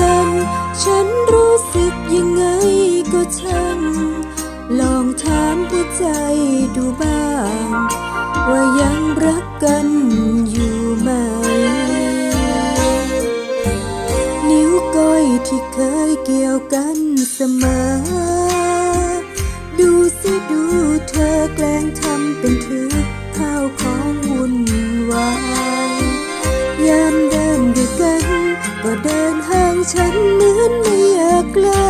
กัน ฉันรู้สึกยังไงก็ช่าง ลองถามหัวใจดูบ้าง ว่ายังรักกันอยู่ไหม นิ้วก้อยที่เคยเกี่ยวกันเสมอ ฉันเหมือนไม่อยากใกล้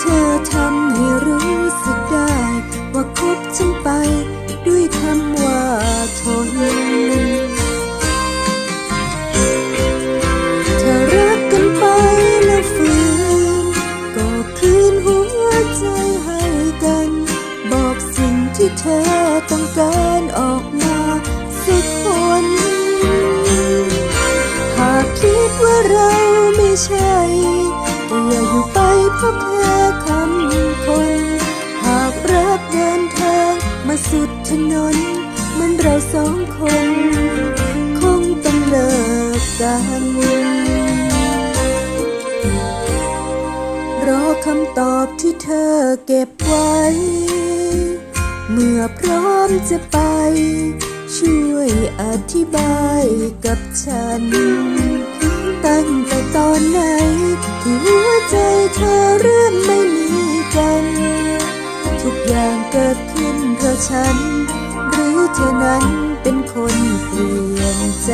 เธอทำให้รู้สึกได้ ว่าคบฉันไป ด้วยคำว่าทนถ้ารักกันไปแล้วฝืน ก็คืนหัวใจให้กัน บอกสิ่งที่เธอต้องการออกมาสักคน หากคิดว่าเรา ใช่อย่าอยู่ไปเพราะแค่คำคน หากรักเดินทางมาสุดถนนเหมือนเราสองคน คงต้องเลิกกันรอคำตอบที่เธอเก็บไว้ เมื่อพร้อมจะไป ช่วยอธิบายกับฉัน ตั้งแต่ตอนไหน ที่หัวใจเธอเริ่มไม่มีกัน ทุกอย่างเกิดขึ้นเพราะฉัน หรือเธอนั้นเป็นคนเปลี่ยนใจ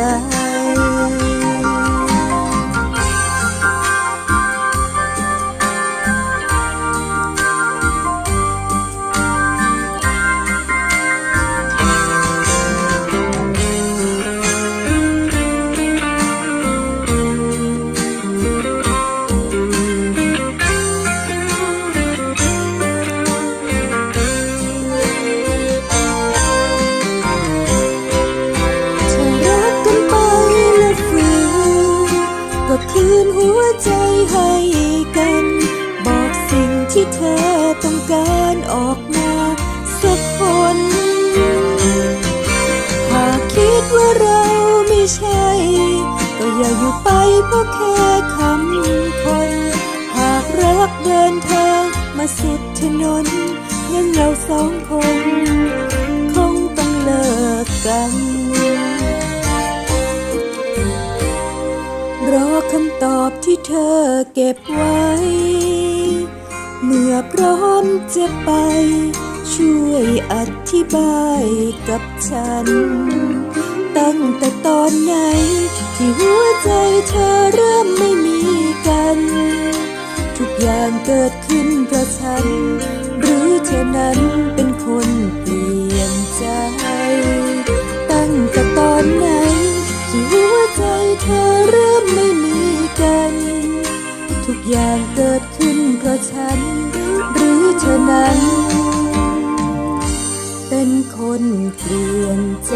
ที่เธอต้องการออกมาสักคนหากคิดว่าเราไม่ใช่ ก็อย่าอยู่ไปเพราะแค่คำคนหากรักเดินทางมาสุดถนนงั้นเราสองคน คงต้องเลิกกันรอคำตอบที่เธอเก็บไว้ เมื่อพร้อมจะไป ช่วยอธิบายกับฉัน ตั้งแต่ตอนไหน ที่หัวใจเธอเริ่มไม่มีกัน ทุกอย่างเกิดขึ้นเพราะฉัน หรือเธอนั้นเป็นคนเปลี่ยนใจ ตั้งแต่ตอนไหน ที่หัวใจเธอเริ่มไม่มีกัน ทุกอย่างเกิดขึ้น เพราะฉันหรือเธอนั้น เป็นคนเปลี่ยนใจ